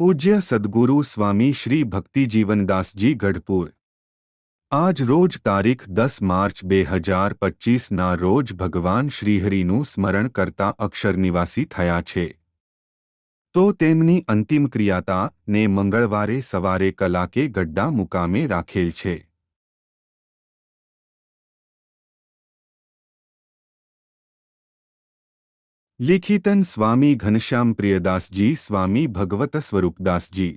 પૂજ્ય સદગુરુ સ્વામી શ્રી ભક્તિજીવનદાસજી ગઢપુર. આજ રોજ તારીખ દસ માર્ચ બે હજાર પચીસના રોજ ભગવાન શ્રીહરિનું સ્મરણ કરતા અક્ષર નિવાસી થયા છે. તો તેમની અંતિમ ક્રિયાતા ને મંગળવારે સવારે કલાકે ગડ્ડા મુકામે રાખેલ છે. लिखितन स्वामी घनश्याम प्रियदास जी स्वामी भगवत स्वरूपदास जी